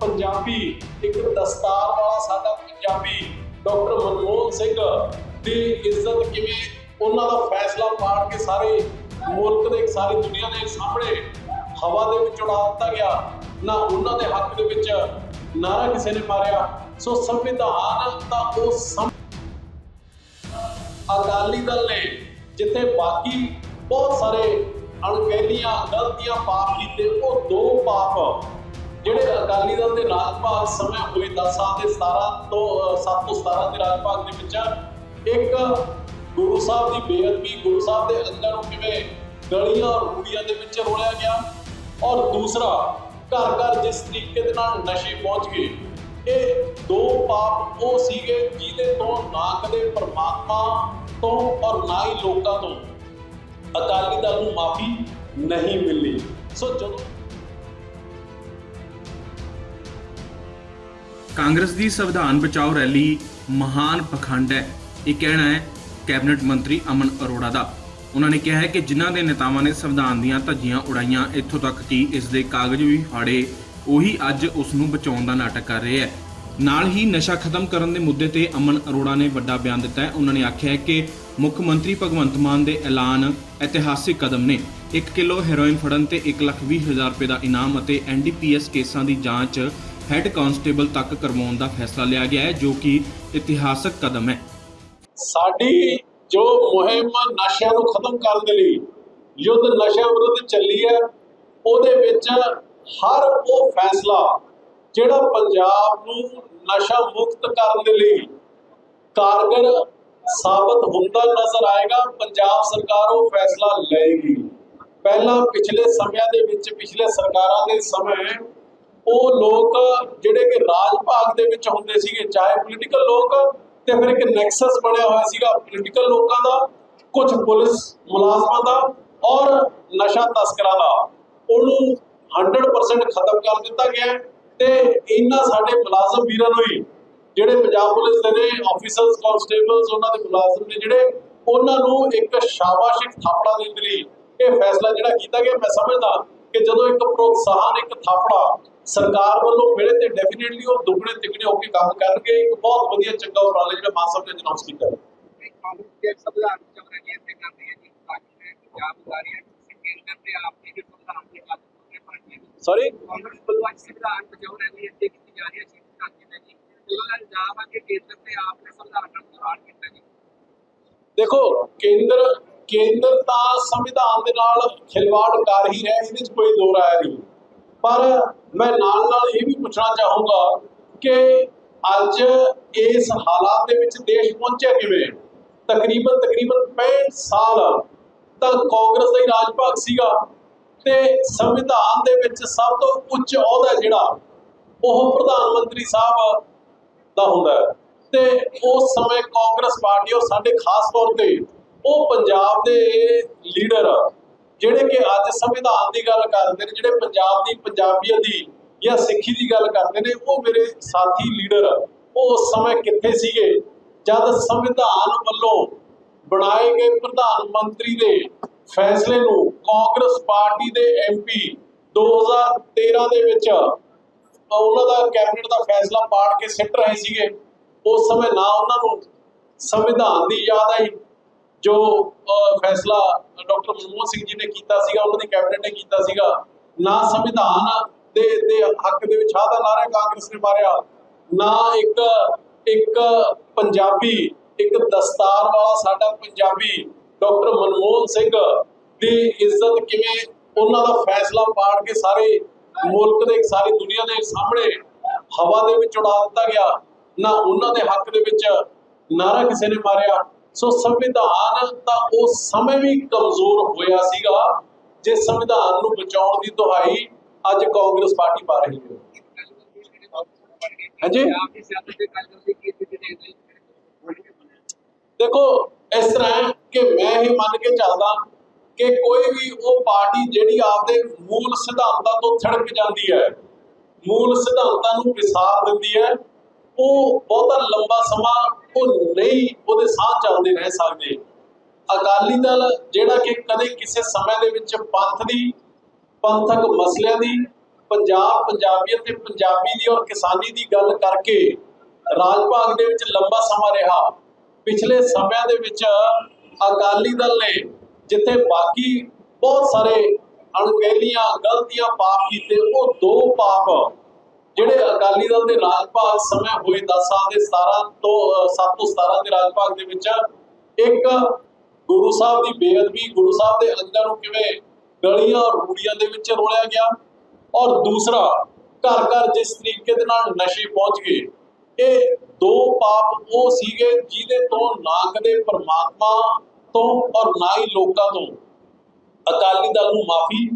ਪੰਜਾਬੀ ਇੱਕ ਦਸਤਾਰ ਵਾਲਾ ਸਾਡਾ ਪੰਜਾਬੀ ਡਾਕਟਰ ਮਨਮੋਹਨ ਸਿੰਘ ਦੀ ਇੱਜ਼ਤ ਕਿਵੇਂ ਉਹਨਾਂ ਦਾ ਫੈਸਲਾ ਪਾੜ ਕੇ ਸਾਰੇ ਮੁਲਕ ਦੇ, ਸਾਰੇ ਦੁਨੀਆ ਦੇ ਸਾਹਮਣੇ ਹਵਾ ਦੇ ਵਿੱਚ ਉਡਾ ਦਿੱਤਾ ਗਿਆ, ਨਾ ਉਹਨਾਂ ਦੇ ਹੱਕ ਦੇ ਵਿੱਚ ਨਾਰਾ ਕਿਸੇ ਨੇ ਮਾਰਿਆ। ਸੋ ਸੰਵਿਧਾਨ ਦਾ ਉਹ ਸੰ ਅਕਾਲੀ ਦਲ ਨੇ ਜਿੱਥੇ ਬਾਕੀ ਬਹੁਤ ਸਾਰੇ ਅਣਗਹਿਲੀਆਂ, ਗਲਤੀਆਂ ਪਾਪ ਕੀਤੇ, ਉਹ ਦੋ ਪਾਪ ਜਿਹੜੇ ਅਕਾਲੀ ਦਲ ਦੇ ਰਾਜ ਭਾਗ ਸਮੇਂ ਹੋਏ 10 ਸਾਲ ਦੇ 17 ਤੋਂ 7 ਤੋਂ 17 ਦੇ ਰਾਜ ਦੇ ਵਿੱਚ ਇੱਕ ਗੁਰੂ ਸਾਹਿਬ ਦੀ ਬੇਅਦਬੀ, ਗੁਰੂ ਸਾਹਿਬ ਦੇ ਅੰਗਾਂ ਨੂੰ ਕਿਵੇਂ ਗਲੀਆਂ ਔਰ ਰੂੜੀਆਂ ਦੇ ਵਿੱਚ ਰੋਲਿਆ ਗਿਆ ਔਰ ਦੂਸਰਾ ਘਰ ਘਰ ਜਿਸ ਤਰੀਕੇ ਦੇ ਨਾਲ ਨਸ਼ੇ ਪਹੁੰਚ ਗਏ, ਇਹ ਦੋ ਪਾਪ ਉਹ ਸੀਗੇ ਜਿਹਦੇ ਤੋਂ ਨਾ ਕਦੇ ਪਰਮਾਤਮਾ ਤੋਂ ਔਰ ਨਾ ਹੀ ਲੋਕਾਂ ਤੋਂ ਅਕਾਲੀ ਦਲ ਨੂੰ ਮਾਫੀ ਨਹੀਂ ਮਿਲੀ। ਸੋ ਜਦੋਂ ਕਾਂਗਰਸ ਦੀ ਸੰਵਿਧਾਨ ਬਚਾਓ ਰੈਲੀ ਮਹਾਨ ਪਖੰਡ ਹੈ। ਇਹ ਕਹਿਣਾ ਹੈ ਕੈਬਨਿਟ ਮੰਤਰੀ ਅਮਨ ਅਰੋੜਾ ਦਾ। ਉਹਨਾਂ ਨੇ ਕਿਹਾ ਹੈ ਕਿ ਜਿਨ੍ਹਾਂ ਦੇ ਨੇਤਾਵਾਂ ਨੇ ਸੰਵਿਧਾਨ ਦੀਆਂ ਧੱਜੀਆਂ ਉਡਾਈਆਂ ਇੱਥੋਂ ਤੱਕ ਕਿ ਇਸ ਦੇ ਕਾਗਜ਼ ਵੀ ਫਾੜੇ ਉਹੀ ਅੱਜ ਉਸ ਨੂੰ ਬਚਾਉਣ ਦਾ ਨਾਟਕ ਕਰ ਰਹੇ ਹੈ। ਨਾਲ ਹੀ ਨਸ਼ਾ ਖਤਮ ਕਰਨ ਦੇ ਮੁੱਦੇ ਤੇ ਅਮਨ ਅਰੋੜਾ ਨੇ ਵੱਡਾ ਬਿਆਨ ਦਿੱਤਾ ਹੈ। ਉਹਨਾਂ ਨੇ ਆਖਿਆ ਹੈ ਕਿ ਮੁੱਖ ਮੰਤਰੀ ਭਗਵੰਤ ਮਾਨ ਦੇ ਐਲਾਨ ਇਤਿਹਾਸਿਕ ਕਦਮ ਨੇ। 1 ਕਿਲੋ ਹੈਰੋਇਨ ਫੜਨ ਤੇ 1,20,000 ਰੁਪਏ ਦਾ ਇਨਾਮ ਅਤੇ ਐਨਡੀਪੀਐਸ ਕੇਸਾਂ ਦੀ ਜਾਂਚ ਹੈੱਡ ਕਾਂਸਟੇਬਲ ਤੱਕ ਕਰਵਾਉਣ ਦਾ ਫੈਸਲਾ ਲਿਆ ਗਿਆ ਹੈ, ਜੋ ਕਿ ਇਤਿਹਾਸਕ ਕਦਮ ਹੈ। ਸਾਡੀ ਜੋ ਮੁਹਿੰਮ ਨਸ਼ਿਆਂ ਨੂੰ ਖਤਮ ਕਰਨ ਦੇ ਲਈ ਯੁੱਧ ਨਸ਼ਿਆਂ ਵਿਰੁੱਧ ਚੱਲੀ ਹੈ, ਉਹਦੇ ਵਿੱਚ ਹਰ ਉਹ ਫੈਸਲਾ ਜਿਹੜਾ ਪੰਜਾਬ ਨੂੰ ਨਸ਼ਾ ਮੁਕਤ ਕਰਨ ਦੇ ਲਈ ਕਾਰਗਰ ਸਾਬਤ ਹੁੰਦਾ ਨਜ਼ਰ ਆਏਗਾ, ਪੰਜਾਬ ਸਰਕਾਰ ਉਹ ਫੈਸਲਾ ਲਏਗੀ। ਪਹਿਲਾਂ ਪਿਛਲੇ ਸਮਿਆਂ ਦੇ ਵਿੱਚ, ਪਿਛਲੇ ਸਰਕਾਰਾਂ ਦੇ ਸਮੇਂ ਉਹ ਲੋਕ ਜਿਹੜੇ ਕਿ ਰਾਜ ਭਾਗ ਦੇ ਵਿੱਚ ਹੁੰਦੇ ਸੀਗੇ, ਚਾਹੇ ਪੋਲੀਟੀਕਲ ਲੋਕ ਤੇ ਫਿਰ ਇੱਕ ਨੈਕਸਸ ਬਣਿਆ ਹੋਇਆ ਸੀਗਾ ਪੋਲੀਟੀਕਲ ਲੋਕਾਂ ਦਾ, ਕੁਝ ਪੁਲਿਸ ਮੁਲਾਜ਼ਮਾਂ ਦਾ ਔਰ ਨਸ਼ਾ ਤਸਕਰਾਂ ਦਾ। ਉਹਨੂੰ 100% ਖਤਮ ਕਰ ਦਿੱਤਾ ਗਿਆ ਤੇ ਇਹਨਾਂ ਸਾਡੇ ਮੁਲਾਜ਼ਮ ਵੀਰਾਂ ਨੂੰ ਹੀ, ਜਿਹੜੇ ਪੰਜਾਬ ਪੁਲਿਸ ਦੇ ਨੇ ਆਫੀਸਰਸ ਕਾਂਸਟੇਬਲਸ ਉਹਨਾਂ ਦੇ ਮੁਲਾਜ਼ਮ ਨੇ ਜਿਹੜੇ, ਉਹਨਾਂ ਨੂੰ ਇੱਕ ਸ਼ਾਬਾਸ਼ਿਕ ਥਾਪੜਾ ਦੇਣ ਦੇ ਲਈ ਇਹ ਫੈਸਲਾ ਜਿਹੜਾ ਕੀਤਾ ਗਿਆ, ਮੈਂ ਸਮਝਦਾ ਕਿ ਜਦੋਂ ਇੱਕ ਪ੍ਰੋਤਸਾਹਨ, ਇੱਕ ਥਾਪੜਾ ਸਰਕਾਰ ਵੱਲੋਂ ਮਿਲੇ ਤੇ ਡੈਫੀਨਿਟਲੀ ਉਹ ਦੁੱਗਣੇ ਤਿੱਗਣੇ ਹੋ ਕੇ ਕੰਮ ਕਰਨਗੇ। ਇੱਕ ਬਹੁਤ ਵਧੀਆ ਚੰਗਾ ਉਪਰਾਲਾ ਜਿਹੜਾ ਮਾਨ ਸਾਹਿਬ ਨੇ ਅਨਾਉਂਸ ਕੀਤਾ ਹੈ ਸੌਰੀ ਕਾਂਗਰਸ ਵੱਲੋਂ ਅੱਜ ਸੰਵਿਧਾਨ ਬਚਾਓ ਰੈਲੀ ਅੱਗੇ ਕੀਤੀ ਜਾ ਰਹੀ ਹੈ ਚੀਫ ਕਾਂਗਰਸ ਨੇ ਜੀ। ਉਹਨਾਂ ਦਾ ਨਾਮ ਅੱਗੇ ਕੇਂਦਰ ਤੇ ਆਪ ਨੇ ਸੰਵਿਧਾਨ ਦਾ ਦੌਰਾਨ ਕੀਤਾ ਜੀ। ਦੇਖੋ ਕੇਂਦਰ ਕੇਂਦਰ ਤਾਂ ਸੰਵਿਧਾਨ ਦੇ ਨਾਲ ਖਿਲਵਾੜ ਕਰ ਹੀ ਰਿਹਾ ਇਹਦੇ ਵਿੱਚ ਕੋਈ ਦੋ ਰਾਏ ਨਹੀਂ। ਪਰ ਮੈਂ ਨਾਲ ਨਾਲ ਇਹ ਵੀ ਪੁੱਛਣਾ ਚਾਹੂੰਗਾ ਕਿ ਅੱਜ ਇਸ ਹਾਲਾਤ ਦੇ ਵਿੱਚ ਦੇਸ਼ ਪਹੁੰਚਿਆ ਕਿਵੇਂ? ਤਕਰੀਬਨ ਤਕਰੀਬਨ 65 ਸਾਲ ਤਾਂ ਕਾਂਗਰਸ ਦਾ ਹੀ ਰਾਜ ਭਾਗ ਸੀਗਾ ਤੇ ਸੰਵਿਧਾਨ ਦੇ ਵਿੱਚ ਸਭ ਤੋਂ ਉੱਚ ਅਹੁਦਾ ਜਿਹੜਾ ਉਹ ਪ੍ਰਧਾਨ ਮੰਤਰੀ ਸਾਹਿਬ ਦਾ ਹੁੰਦਾ ਹੈ। ਤੇ ਉਸ ਸਮੇਂ ਕਾਂਗਰਸ ਪਾਰਟੀ ਉਹ ਸਾਡੇ ਖਾਸ ਤੌਰ ਤੇ ਉਹ ਪੰਜਾਬ ਦੇ ਲੀਡਰ ਜਿਹੜੇ ਕਿ ਅੱਜ ਸੰਵਿਧਾਨ ਦੀ ਗੱਲ ਕਰਦੇ ਨੇ, ਜਿਹੜੇ ਪੰਜਾਬ ਦੀ ਪੰਜਾਬੀਅਤ ਦੀ ਜਾਂ ਸਿੱਖੀ ਦੀ ਗੱਲ ਕਰਦੇ ਨੇ, ਉਹ ਮੇਰੇ ਸਾਥੀ ਲੀਡਰ, ਉਹ ਉਸ ਸਮੇਂ ਕਿੱਥੇ ਸੀਗੇ? ਜਦ ਸੰਵਿਧਾਨ ਵੱਲੋਂ ਬਣਾਏ ਗਏ ਪ੍ਰਧਾਨ ਮੰਤਰੀ ਦੇ ਫੈਸਲੇ ਨੂੰ ਕਾਂਗਰਸ ਪਾਰਟੀ ਦੇ ਐਮਪੀ 2013 ਦੇ ਵਿੱਚ ਉਹਨਾਂ ਦਾ ਕੈਬਨਿਟ ਦਾ ਫੈਸਲਾ ਪਾੜ ਕੇ ਸਿੱਟ ਰਹੇ ਸੀਗੇ। ਉਸ ਸਮੇਂ ਨਾ ਉਹਨਾਂ ਨੂੰ ਸੰਵਿਧਾਨ ਦੀ ਯਾਦ ਆਈ। ਜੋ ਫੈਸਲਾ ਡਾਕਟਰ ਮਨਮੋਹਨ ਸਿੰਘ ਜੀ ਨੇ ਕੀਤਾ ਸੀਗਾ, ਉਹਨਾਂ ਦੀ ਕੈਬਨਿਟ ਨੇ ਕੀਤਾ ਸੀਗਾ, ਨਾ ਸੰਵਿਧਾਨ ਦੇ ਦੇ ਹੱਕ ਦੇ ਵਿੱਚ, ਆਹ ਦਾ ਨਾਰਾ ਕਾਂਗਰਸ ਨੇ ਮਾਰਿਆ, ਨਾ ਇੱਕ ਇੱਕ ਪੰਜਾਬੀ, ਇੱਕ ਦਸਤਾਰ ਵਾਲਾ ਸਾਡਾ ਪੰਜਾਬੀ ਡਾਕਟਰ ਮਨਮੋਹਨ ਸਿੰਘ ਦੀ ਇੱਜ਼ਤ ਕਿਵੇਂ ਉਹਨਾਂ ਦਾ ਫੈਸਲਾ ਪਾੜ ਕੇ ਸਾਰੇ ਮੁਲਕ ਦੇ, ਸਾਰੀ ਦੁਨੀਆ ਦੇ ਸਾਹਮਣੇ ਹਵਾ ਦੇ ਵਿੱਚ ਉਡਾ ਦਿੱਤਾ ਗਿਆ, ਨਾ ਉਹਨਾਂ ਦੇ ਹੱਕ ਦੇ ਵਿੱਚ ਨਾਰਾ ਕਿਸੇ ਨੇ ਮਾਰਿਆ ਸੋ ਸੰਵਿਧਾਨ ਤਾਂ ਉਸ ਸਮੇਂ ਵੀ ਕਮਜ਼ੋਰ ਹੋਇਆ ਸੀਗਾ, ਜੇ ਸੰਵਿਧਾਨ ਨੂੰ ਬਚਾਉਣ ਦੀ ਦੁਹਾਈ ਅੱਜ ਕਾਂਗਰਸ ਪਾਰਟੀ ਪਾ ਰਹੀ ਹੈ। ਹਾਂਜੀ? ਦੇਖੋ, ਇਸ ਤਰ੍ਹਾਂ ਕਿ ਮੈਂ ਇਹ ਮੰਨ ਕੇ ਚੱਲਦਾ ਕਿ ਕੋਈ ਵੀ ਉਹ ਪਾਰਟੀ ਜਿਹੜੀ ਆਪਦੇ ਮੂਲ ਸਿਧਾਂਤਾਂ ਤੋਂ ਛੜਕ ਜਾਂਦੀ ਹੈ, ਮੂਲ ਸਿਧਾਂਤਾਂ ਨੂੰ ਵਿਸਾਰ ਦਿੰਦੀ ਹੈ ਉਹ ਬਹੁਤਾ ਲੰਬਾ ਸਮਾਂ ਉਹ ਨਹੀਂ ਉਹਦੇ ਸਾਹ ਚੱਲਦੇ ਰਹਿ ਸਕਦੇ। ਅਕਾਲੀ ਦਲ ਜਿਹੜਾ ਕਿ ਕਦੇ ਕਿਸੇ ਸਮੇਂ ਦੇ ਵਿੱਚ ਪੰਥ ਦੀ, ਪੰਥਕ ਮਸਲਿਆਂ ਦੀ, ਪੰਜਾਬ ਪੰਜਾਬੀਅਤ ਤੇ ਪੰਜਾਬੀ ਦੀ ਔਰ ਕਿਸਾਨੀ ਦੀ ਗੱਲ ਕਰਕੇ ਰਾਜ ਭਾਗ ਦੇ ਵਿੱਚ ਲੰਬਾ ਸਮਾਂ ਰਿਹਾ। ਪਿਛਲੇ ਸਮਿਆਂ ਦੇ ਵਿੱਚ ਅਕਾਲੀ ਦਲ ਨੇ ਜਿੱਥੇ ਬਾਕੀ ਬਹੁਤ ਸਾਰੇ ਅਣਗਹਿਲੀਆਂ ਗਲਤੀਆਂ ਪਾਪ ਕੀਤੇ, ਉਹ ਦੋ ਪਾਪ ਜਿਹੜੇ ਅਕਾਲੀ ਦਲ ਦੇ ਰਾਜ ਭਾਗ ਸਮੇਂ ਹੋਏ 10 ਸਾਲ ਦੇ 17 ਤੋਂ 7 ਤੋਂ 17 ਦੇ ਰਾਜ ਭਾਗ ਦੇ ਵਿੱਚ, ਇੱਕ ਗੁਰੂ ਸਾਹਿਬ ਦੀ ਬੇਅਦਬੀ, ਗੁਰੂ ਸਾਹਿਬ ਦੇ ਅੰਗਾਂ ਨੂੰ ਕਿਵੇਂ ਗਲੀਆਂ ਔਰ ਰੂੜੀਆਂ ਦੇ ਵਿੱਚ ਰੋਲਿਆ ਗਿਆ? ਔਰ ਦੂਸਰਾ, ਘਰ ਘਰ ਜਿਸ ਤਰੀਕੇ ਦੇ ਨਾਲ ਨਸ਼ੇ ਪਹੁੰਚ ਗਏ, ਇਹ ਦੋ ਪਾਪ ਉਹ ਸੀਗੇ ਜਿਹਦੇ ਤੋਂ ਨਾ ਕਦੇ ਪਰਮਾਤਮਾ ਤੋਂ ਔਰ ਨਾ ਹੀ ਲੋਕਾਂ ਤੋਂ ਅਕਾਲੀ ਦਲ ਨੂੰ ਮਾਫੀ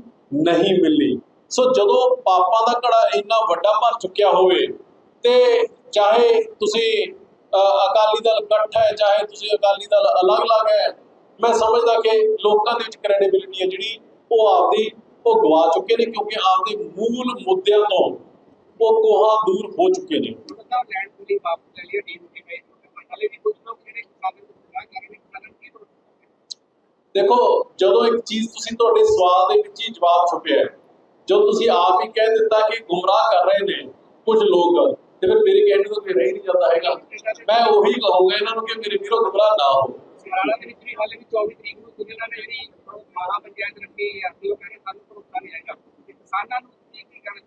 ਨਹੀਂ ਮਿਲੀ। ਸੋ ਜਦੋਂ ਪਾਪਾਂ ਦਾ ਘੜਾ ਇੰਨਾ ਵੱਡਾ ਭਰ ਚੁੱਕਿਆ ਹੋਵੇ ਤੇ ਚਾਹੇ ਤੁਸੀਂ ਅਕਾਲੀ ਦਲ ਇਕੱਠ ਹੈ, ਚਾਹੇ ਤੁਸੀਂ ਅਕਾਲੀ ਦਲ ਅਲੱਗ-ਅਲੱਗ ਹੈ, ਮੈਂ ਸਮਝਦਾ ਕਿ ਲੋਕਾਂ ਦੇ ਵਿੱਚ ਕ੍ਰੈਡੀਬਿਲਿਟੀ ਹੈ ਜਿਹੜੀ ਉਹ ਆਪਦੀ ਉਹ ਗਵਾ ਚੁੱਕੇ ਨੇ ਕਿਉਂਕਿ ਆਪਦੇ ਮੂਲ ਮੁੱਦਿਆਂ ਤੋਂ ਉਹ ਕੋਹਾਂ ਦੂਰ ਹੋ ਚੁੱਕੇ ਨੇ। ਦੇਖੋ, ਜਦੋਂ ਇੱਕ ਚੀਜ਼ ਤੁਸੀਂ ਤੁਹਾਡੇ ਸਵਾਲ ਦੇ ਵਿੱਚ ਹੀ ਜਵਾਬ ਛੁਪਿਆ ਹੈ ਜਦੋਂ ਤੁਸੀਂ ਆਪ ਹੀ ਕਹਿ ਦਿੱਤਾ ਕਿ ਗੁੰਮਰਾਹ ਕਰ ਰਹੇ ਨੇ ਕੁਝ ਲੋਕ ਤੇ ਫਿਰ ਮੇਰੇ ਕਹਿਣ ਨੂੰ ਫਿਰ ਰਹਿ ਨਹੀਂ ਜਾਂਦਾ ਹੈਗਾ। ਮੈਂ ਉਹੀ ਕਹੂੰਗਾ ਇਹਨਾਂ ਨੂੰ ਕਿ ਮੇਰੇ ਵੀਰੋ ਗੁੰਮਰਾਹ ਨਾ ਹੋ। ਸਿਆਲਾ ਦੇ ਵਿੱਚ ਵੀ ਹਾਲੇ ਵੀ 24 ਤਰੀਕ ਨੂੰ ਗੁਜਰਾਂ ਨੇ ਜਿਹੜੀ ਮਹਾ ਪੰਚਾਇਤ ਰੱਖੀ ਹੈ ਅਸੀਂ ਉਹ ਕਹਿੰਦੇ ਸਾਨੂੰ ਭਰੋਸਾ ਨਹੀਂ ਹੈਗਾ। ਤੇ ਕਿਸਾਨਾਂ ਨੂੰ ਕੀ ਕੀ ਕਹਿਣਾ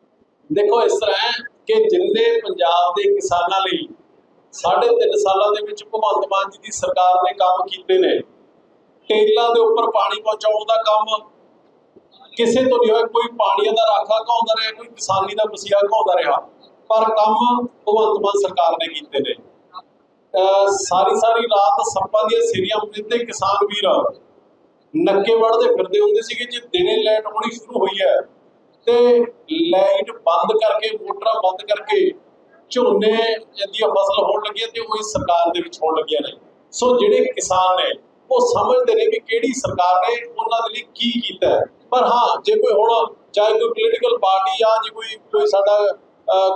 ਦੇਖੋ ਇਸ ਤਰ੍ਹਾਂ ਹੈ ਕਿ ਜਿੰਨੇ ਪੰਜਾਬ ਦੇ ਕਿਸਾਨਾਂ ਲਈ ਸਾਢੇ ਤਿੰਨ ਸਾਲਾਂ ਦੇ ਵਿੱਚ ਭਗਵੰਤ ਮਾਨ ਜੀ ਦੀ ਸਰਕਾਰ ਨੇ ਕੰਮ ਕੀਤੇ ਨੇ ਟੇਲਾਂ ਦੇ ਉੱਪਰ ਪਾਣੀ ਪਹੁੰਚਾਉਣ ਦਾ ਕੰਮ ਕਿਸੇ ਤੋਂ ਨਹੀਂ ਹੋਇਆ, ਕੋਈ ਪਾਣੀਆਂ ਦਾ ਰਾਖਾ ਘਾਉਂਦਾ ਰਿਹਾ, ਕੋਈ ਕਿਸਾਨੀ ਦਾ ਮਸੀਹਾ ਘਾਉਂਦਾ ਰਿਹਾ। ਪਰ ਕੰਮ ਭਗਵੰਤ ਮਾਨ ਸਰਕਾਰ ਨੇ ਕੀਤੇ ਨੇ। ਸਾਰੀ ਸਾਰੀ ਰਾਤ ਸੱਪਾਂ ਦੀਆਂ ਸਿਰੀਆਂ ਮਿੱਤੇ ਕਿਸਾਨ ਵੀਰ ਨੱਕੇ ਵੜਦੇ ਫਿਰਦੇ ਹੁੰਦੇ ਸੀਗੇ, ਜੇ ਦਿਨੇ ਲਾਈਟ ਆਉਣੀ ਸ਼ੁਰੂ ਹੋਈ ਹੈ, ਤੇ ਲਾਈਟ ਬੰਦ ਕਰਕੇ, ਮੋਟਰਾਂ ਬੰਦ ਕਰਕੇ ਝੋਨੇ ਦੀਆਂ ਫਸਲ ਹੋਣ ਲੱਗੀਆਂ ਤੇ ਉਹ ਇਸ ਸਰਕਾਰ ਦੇ ਵਿੱਚ ਹੋਣ ਲੱਗੀਆਂ ਨੇ। ਸੋ ਜਿਹੜੇ ਕਿਸਾਨ ਨੇ, ਉਹ ਸਮਝਦੇ ਨੇ ਕਿ ਕਿਹੜੀ ਸਰਕਾਰ ਨੇ, ਉਹਨਾਂ ਦੇ ਲਈ ਕੀ ਕੀਤਾ ਹੈ। ਪਰ ਹਾਂ, ਜੇ ਕੋਈ ਹੁਣ ਚਾਹੇ ਕੋਈ ਪੋਲੀਟੀਕਲ ਪਾਰਟੀ ਆ, ਜੇ ਕੋਈ ਕੋਈ ਸਾਡਾ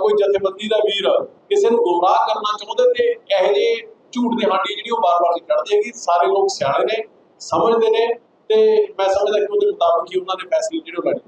ਕੋਈ ਜਥੇਬੰਦੀ ਦਾ ਵੀਰ ਕਿਸੇ ਨੂੰ ਗੁੰਮਰਾਹ ਕਰਨਾ ਚਾਹੁੰਦੇ ਤੇ ਇਹੋ ਜਿਹੇ ਝੂਠ ਦੇ ਹਾਂਡੀ ਜਿਹੜੀ ਉਹ ਬਾਰ-ਬਾਰ ਨਹੀਂ ਕੱਢਦੇ ਹੈਗੇ ਸਾਰੇ ਲੋਕ ਸਿਆਣੇ ਨੇ, ਸਮਝਦੇ ਨੇ ਤੇ ਮੈਂ ਸਮਝਦਾ ਕਿ ਉਹਦੇ ਮੁਤਾਬਕ ਹੀ ਉਹਨਾਂ ਦੇ ਫੈਸਲੇ ਜਿਹੜੇ ਉਹ ਲੈਣੇ